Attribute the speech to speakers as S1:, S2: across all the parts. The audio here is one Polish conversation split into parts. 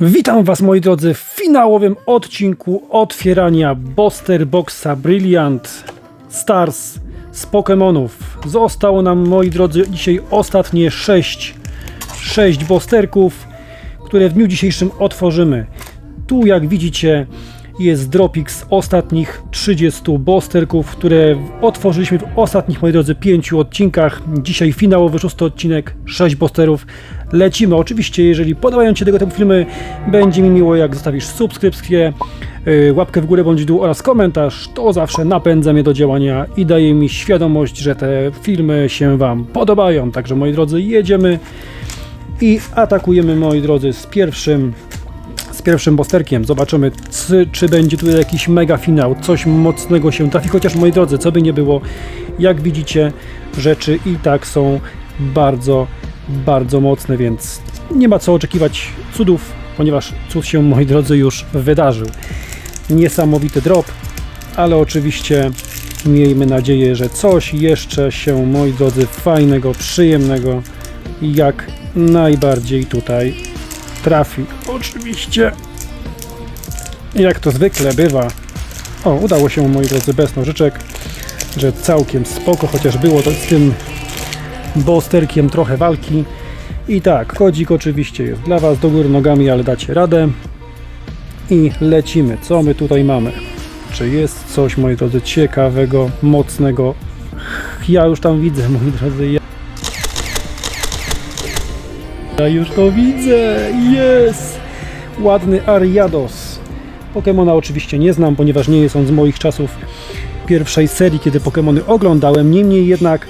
S1: Witam Was moi drodzy w finałowym odcinku otwierania Boster Boxa Brilliant Stars z Pokémonów. Zostało nam moi drodzy dzisiaj ostatnie 6 6 bosterków, które w dniu dzisiejszym otworzymy. Tu jak widzicie jest dropik z ostatnich 30 bosterków, które otworzyliśmy w ostatnich, moi drodzy, 5 odcinkach. Dzisiaj finałowy szósty odcinek, 6 bosterów. Lecimy. Oczywiście, jeżeli podobają Ci się tego typu filmy, będzie mi miło, jak zostawisz subskrypcję, yy, łapkę w górę bądź w dół oraz komentarz. To zawsze napędza mnie do działania i daje mi świadomość, że te filmy się Wam podobają. Także, moi drodzy, jedziemy i atakujemy, moi drodzy, z pierwszym pierwszym bosterkiem. Zobaczymy, czy, czy będzie tu jakiś mega finał, coś mocnego się trafi. Chociaż, moi drodzy, co by nie było, jak widzicie, rzeczy i tak są bardzo, bardzo mocne, więc nie ma co oczekiwać cudów, ponieważ cud się, moi drodzy, już wydarzył. Niesamowity drop, ale oczywiście miejmy nadzieję, że coś jeszcze się, moi drodzy, fajnego, przyjemnego jak najbardziej tutaj trafi. Oczywiście, jak to zwykle bywa, o, udało się, moi drodzy, bez nożyczek, że całkiem spoko, chociaż było to z tym bosterkiem trochę walki. I tak, kodzik oczywiście jest dla Was do góry nogami, ale dacie radę. I lecimy. Co my tutaj mamy? Czy jest coś, moi drodzy, ciekawego, mocnego? Ja już tam widzę, moi drodzy. Ja już to widzę! Jest! Ładny Ariados. Pokemona oczywiście nie znam, ponieważ nie jest on z moich czasów pierwszej serii, kiedy Pokemony oglądałem. Niemniej jednak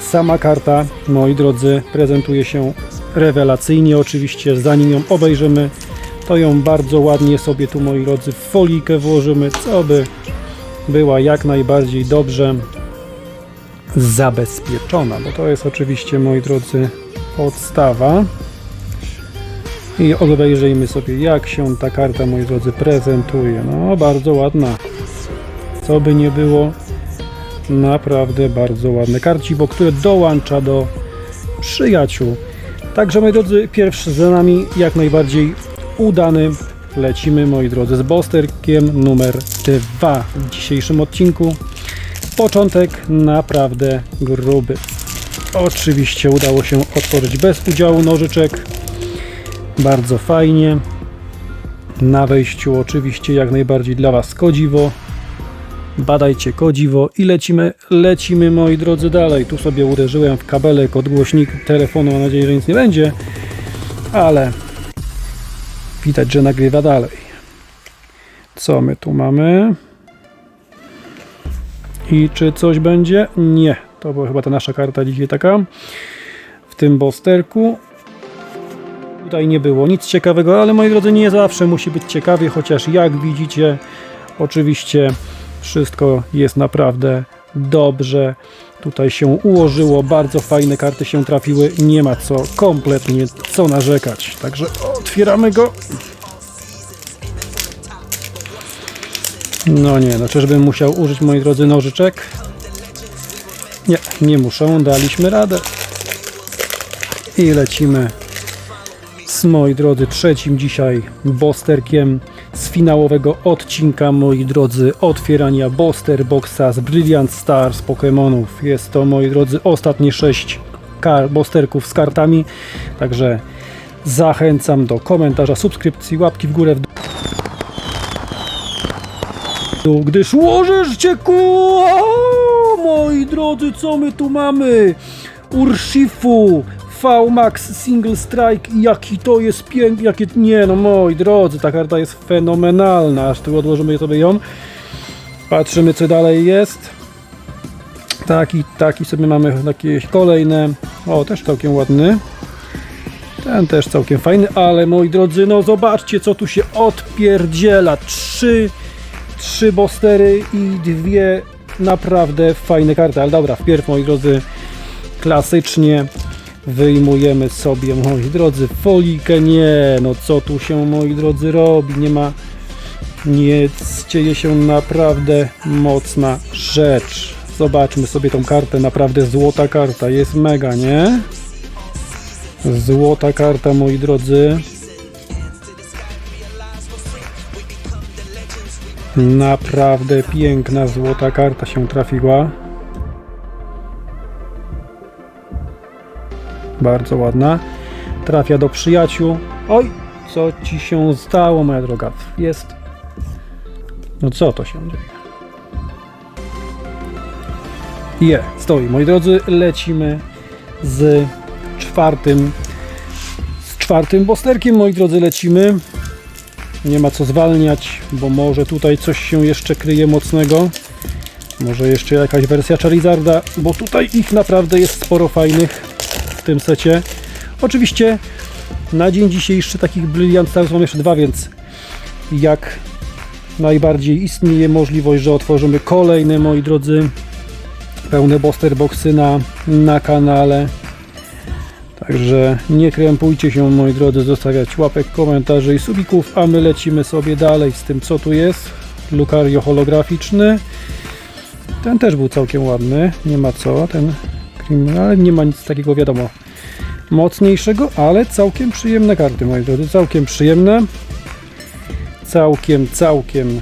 S1: sama karta, moi drodzy, prezentuje się rewelacyjnie. Oczywiście zanim ją obejrzymy, to ją bardzo ładnie sobie tu, moi drodzy, w folikę włożymy, co by była jak najbardziej dobrze zabezpieczona, bo to jest oczywiście, moi drodzy, podstawa. I obejrzyjmy sobie, jak się ta karta, moi drodzy, prezentuje. No, bardzo ładna. Co by nie było, naprawdę bardzo ładne karciwo, które dołącza do przyjaciół. Także, moi drodzy, pierwszy za nami jak najbardziej udany. Lecimy, moi drodzy, z bosterkiem numer 2 w dzisiejszym odcinku. Początek naprawdę gruby. Oczywiście udało się otworzyć bez udziału nożyczek. Bardzo fajnie. Na wejściu oczywiście jak najbardziej dla Was kodziwo. Badajcie kodziwo i lecimy, lecimy moi drodzy dalej. Tu sobie uderzyłem w kabelek od telefonu, mam nadzieję, że nic nie będzie. Ale widać, że nagrywa dalej. Co my tu mamy? I czy coś będzie? Nie. To była chyba ta nasza karta dzisiaj taka. W tym bosterku. Tutaj nie było nic ciekawego, ale moi drodzy, nie zawsze musi być ciekawie, chociaż jak widzicie, oczywiście wszystko jest naprawdę dobrze. Tutaj się ułożyło, bardzo fajne karty się trafiły, nie ma co kompletnie co narzekać. Także otwieramy go. No nie, no czyżbym musiał użyć, moi drodzy, nożyczek? Nie, nie muszą, daliśmy radę. I lecimy z, moi drodzy, trzecim dzisiaj bosterkiem z finałowego odcinka, moi drodzy, otwierania Boster Boxa z Brilliant Stars Pokémonów. Jest to, moi drodzy, ostatnie sześć kar bosterków z kartami, także zachęcam do komentarza, subskrypcji, łapki w górę, w dół gdyż łożysz cię ku... O, moi drodzy, co my tu mamy? Urshifu, V-Max Single Strike jaki to jest piękny, jakie... Nie no, moi drodzy, ta karta jest fenomenalna, aż tu odłożymy sobie ją. Patrzymy, co dalej jest. Taki, taki sobie mamy jakieś kolejne. O, też całkiem ładny. Ten też całkiem fajny, ale moi drodzy, no zobaczcie, co tu się odpierdziela. Trzy trzy bostery i dwie naprawdę fajne karty. Ale dobra, wpierw moi drodzy, klasycznie wyjmujemy sobie, moi drodzy, folikę. Nie, no co tu się, moi drodzy, robi? Nie ma nic. Dzieje się naprawdę mocna rzecz. Zobaczmy sobie tą kartę. Naprawdę złota karta. Jest mega, nie? Złota karta, moi drodzy. Naprawdę piękna złota karta się trafiła. Bardzo ładna. Trafia do przyjaciół. Oj, co ci się stało, moja droga? Jest. No co to się dzieje? Je, stoi. Moi drodzy, lecimy z czwartym. Z czwartym bosterkiem, moi drodzy, lecimy. Nie ma co zwalniać, bo może tutaj coś się jeszcze kryje mocnego. Może jeszcze jakaś wersja Charizarda, bo tutaj ich naprawdę jest sporo fajnych w tym secie. Oczywiście na dzień dzisiejszy takich Brilliant Stars mam jeszcze dwa, więc jak najbardziej istnieje możliwość, że otworzymy kolejne, moi drodzy, pełne booster boxy na, na kanale. Także nie krępujcie się, moi drodzy, zostawiać łapek, komentarzy i subików, a my lecimy sobie dalej z tym, co tu jest. Lucario holograficzny. Ten też był całkiem ładny, nie ma co, ten ale nie ma nic takiego, wiadomo, mocniejszego, ale całkiem przyjemne karty, moi drodzy, całkiem przyjemne. Całkiem, całkiem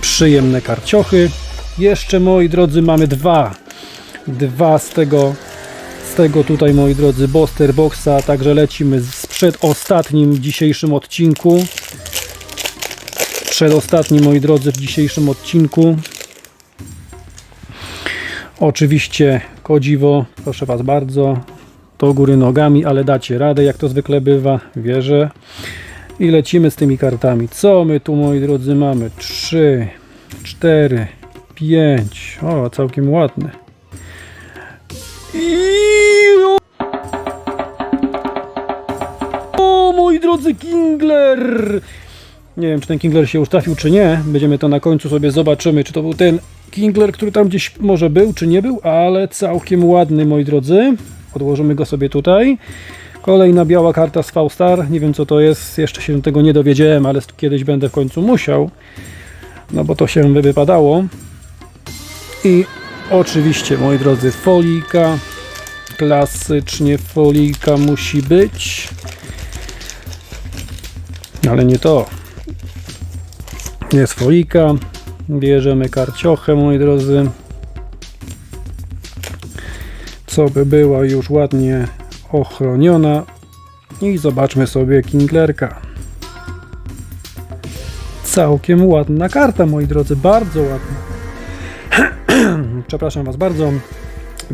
S1: przyjemne karciochy. Jeszcze, moi drodzy, mamy dwa. Dwa z tego tego tutaj, moi drodzy, Boster Boxa, także lecimy z przedostatnim dzisiejszym odcinku. Przedostatni, moi drodzy, w dzisiejszym odcinku. Oczywiście kodziwo, proszę Was bardzo, do góry nogami, ale dacie radę, jak to zwykle bywa, wierzę. I lecimy z tymi kartami. Co my tu, moi drodzy, mamy? 3, 4, 5. O, całkiem ładne. I... drodzy, Kingler! Nie wiem, czy ten Kingler się już trafił, czy nie. Będziemy to na końcu sobie zobaczymy, czy to był ten Kingler, który tam gdzieś może był, czy nie był, ale całkiem ładny, moi drodzy. Odłożymy go sobie tutaj. Kolejna biała karta z V-Star. Nie wiem, co to jest. Jeszcze się tego nie dowiedziałem, ale kiedyś będę w końcu musiał. No bo to się by wypadało. I oczywiście, moi drodzy, folika. Klasycznie folika musi być. Ale nie to. Jest folika. Bierzemy karciochę, moi drodzy. Co by była już ładnie ochroniona. I zobaczmy sobie Kinglerka. Całkiem ładna karta, moi drodzy, bardzo ładna. Przepraszam Was bardzo.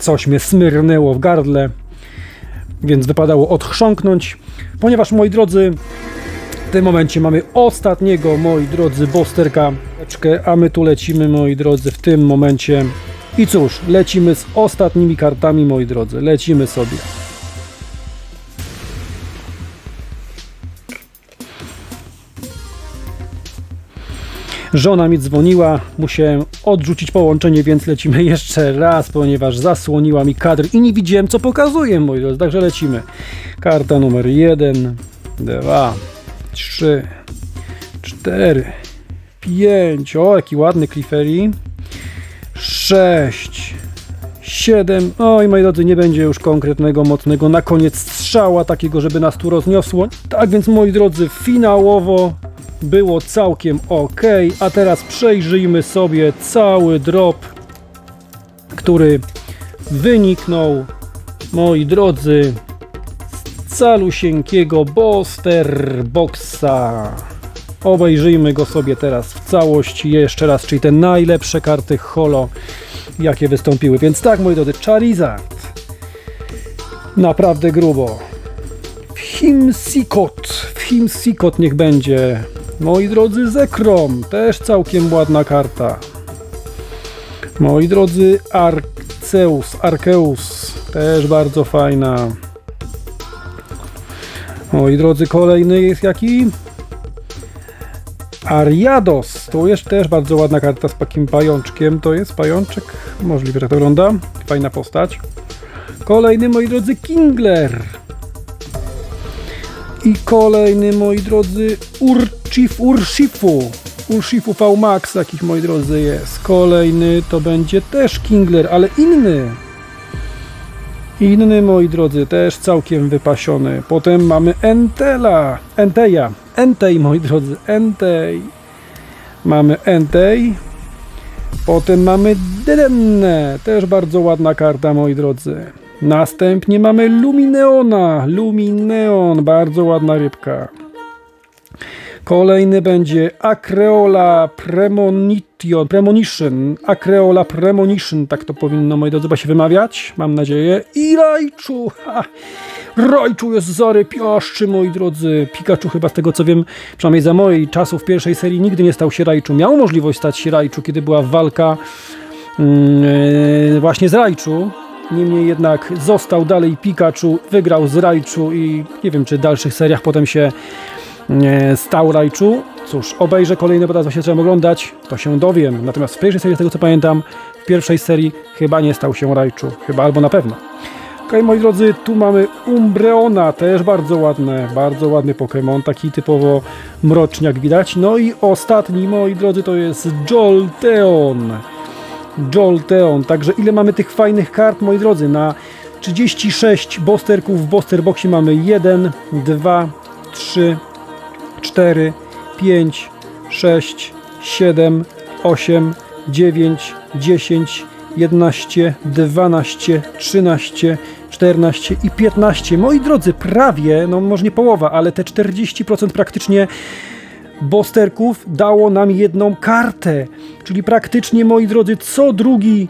S1: Coś mnie smyrnęło w gardle, więc wypadało odchrząknąć, ponieważ, moi drodzy, tym momencie mamy ostatniego, moi drodzy, bosterka, a my tu lecimy, moi drodzy, w tym momencie. I cóż, lecimy z ostatnimi kartami, moi drodzy, lecimy sobie. Żona mi dzwoniła, musiałem odrzucić połączenie, więc lecimy jeszcze raz, ponieważ zasłoniła mi kadr i nie widziałem co pokazuje, moi drodzy, także lecimy. Karta numer 1, 2, 3, 4, 5, o jaki ładny Clifferi, 6, 7, oj moi drodzy, nie będzie już konkretnego, mocnego na koniec strzała takiego, żeby nas tu rozniosło. Tak więc moi drodzy, finałowo było całkiem ok, a teraz przejrzyjmy sobie cały drop, który wyniknął, moi drodzy, calusieńkiego Boster Boxa. Obejrzyjmy go sobie teraz w całości jeszcze raz, czyli te najlepsze karty holo, jakie wystąpiły. Więc tak, moi drodzy, Charizard. Naprawdę grubo. Himsikot. Himsikot niech będzie. Moi drodzy, Zekrom, też całkiem ładna karta. Moi drodzy, Arceus, Arceus, też bardzo fajna. Moi drodzy, kolejny jest jaki? Ariados, to jest też bardzo ładna karta z takim pajączkiem. To jest pajączek, możliwe, że to wygląda. Fajna postać. Kolejny, moi drodzy, Kingler. I kolejny, moi drodzy, Urchif Urshifu. Urshifu V-Max, jakich, moi drodzy, jest. Kolejny to będzie też Kingler, ale inny. Inny, moi drodzy, też całkiem wypasiony. Potem mamy Entela, Enteja, Entej, moi drodzy, Entej. Mamy Entej. Potem mamy Denne, też bardzo ładna karta, moi drodzy. Następnie mamy Lumineona, Lumineon, bardzo ładna rybka. Kolejny będzie Acreola Premonition, Premonition, Acreola Premonition, tak to powinno, moi drodzy, się wymawiać, mam nadzieję. I Rajczu, ha! Rajczu jest zarypiaszczy, moi drodzy. Pikachu chyba z tego co wiem, przynajmniej za moich czasów pierwszej serii nigdy nie stał się Rajczu. Miał możliwość stać się Rajczu, kiedy była walka e, właśnie z Rajczu. Niemniej jednak został dalej Pikachu, wygrał z Rajczu i nie wiem, czy w dalszych seriach potem się stał Rajczu. Cóż, obejrzę kolejny, bo teraz właśnie trzeba oglądać, to się dowiem. Natomiast w pierwszej serii, z tego co pamiętam, w pierwszej serii chyba nie stał się Rajczu. Chyba albo na pewno. Okej, moi drodzy, tu mamy Umbreona, też bardzo ładne, bardzo ładny Pokémon, taki typowo mroczniak widać. No i ostatni, moi drodzy, to jest Jolteon. Jolteon, także ile mamy tych fajnych kart, moi drodzy, na 36 bosterków w Boster Boxie mamy 1, 2, 3, 4, 5, 6, 7, 8, 9, 10, 11, 12, 13, 14 i 15. Moi drodzy, prawie, no może nie połowa, ale te 40% praktycznie bosterków dało nam jedną kartę. Czyli praktycznie, moi drodzy, co drugi,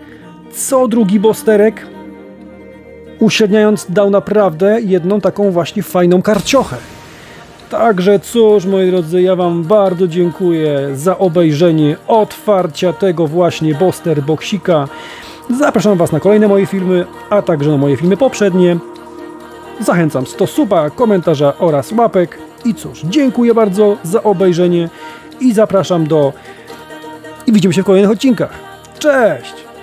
S1: co drugi bosterek uśredniając dał naprawdę jedną taką właśnie fajną karciochę. Także cóż, moi drodzy, ja Wam bardzo dziękuję za obejrzenie otwarcia tego właśnie Boster Boxika. Zapraszam Was na kolejne moje filmy, a także na moje filmy poprzednie. Zachęcam do suba, komentarza oraz łapek. I cóż, dziękuję bardzo za obejrzenie i zapraszam do... I widzimy się w kolejnych odcinkach. Cześć!